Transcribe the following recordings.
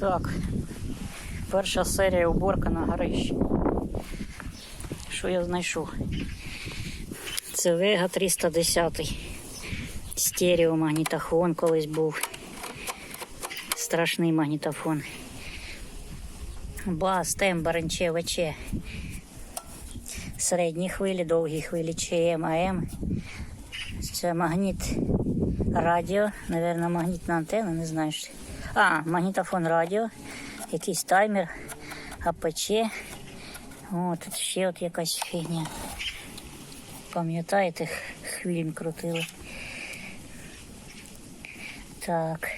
Так, перша серія уборка на горищі. Що я знайшов? Це Вега 310. Стереомагнітофон колись був. Страшний магнітофон. Бас, тембр, НЧ, ВЧ. Середні хвилі, довгі хвилі, ЧМ, АМ. Це магніт радіо, напевно, магнітна антенна, не знаю. що. А, магнітофон радіо, якийсь таймер, АПЧ. О, тут ще от якась фігня. Пам'ятаєте, х- хвилін крутили. Так.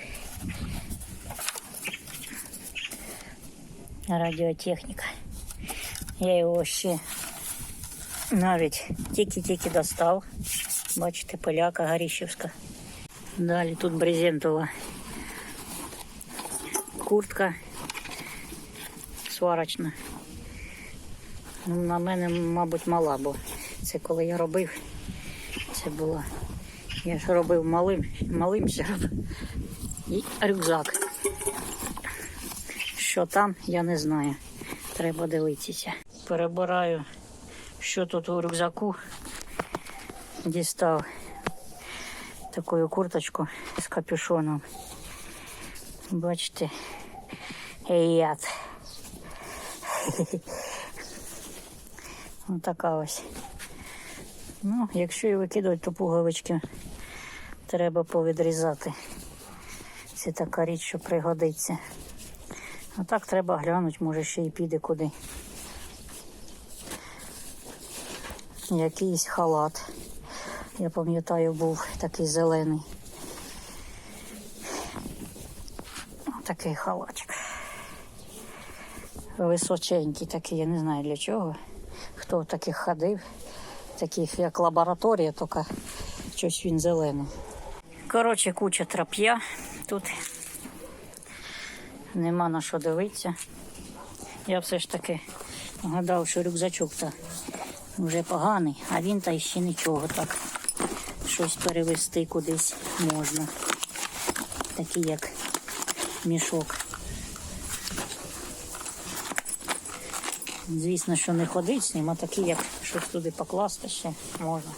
Радіотехніка. Я його ще навіть тільки-тільки достав. Бачите, поляка Горіщевська. Далі тут брезентова куртка сварочна. Ну, на мене, мабуть, мала, бо це коли я робив, це було. Я ж робив малим, малим ще робив. І рюкзак. Що там, я не знаю. Треба дивитися. Перебираю, що тут у рюкзаку. Дістав таку курточку з капюшоном. Бачите, яд. Ось така ось. Ну, якщо і викидувати, то пуговички треба повідрізати. Це така річ, що пригодиться. А так треба глянути, може ще й піде куди. Якийсь халат. Я пам'ятаю, був такий зелений. Такий халатик. Височенький такий, я не знаю для чого. Хто таких ходив, таких як лабораторія, тільки щось він зелений. Коротше, куча трап'я тут. Нема на що дивитися. Я все ж таки гадав, що рюкзачок то вже поганий, а він та ще нічого так. Щось перевезти кудись можна. Такий як мішок. Звісно, що не ходить з ним, а такий, як щось туди покласти ще можна.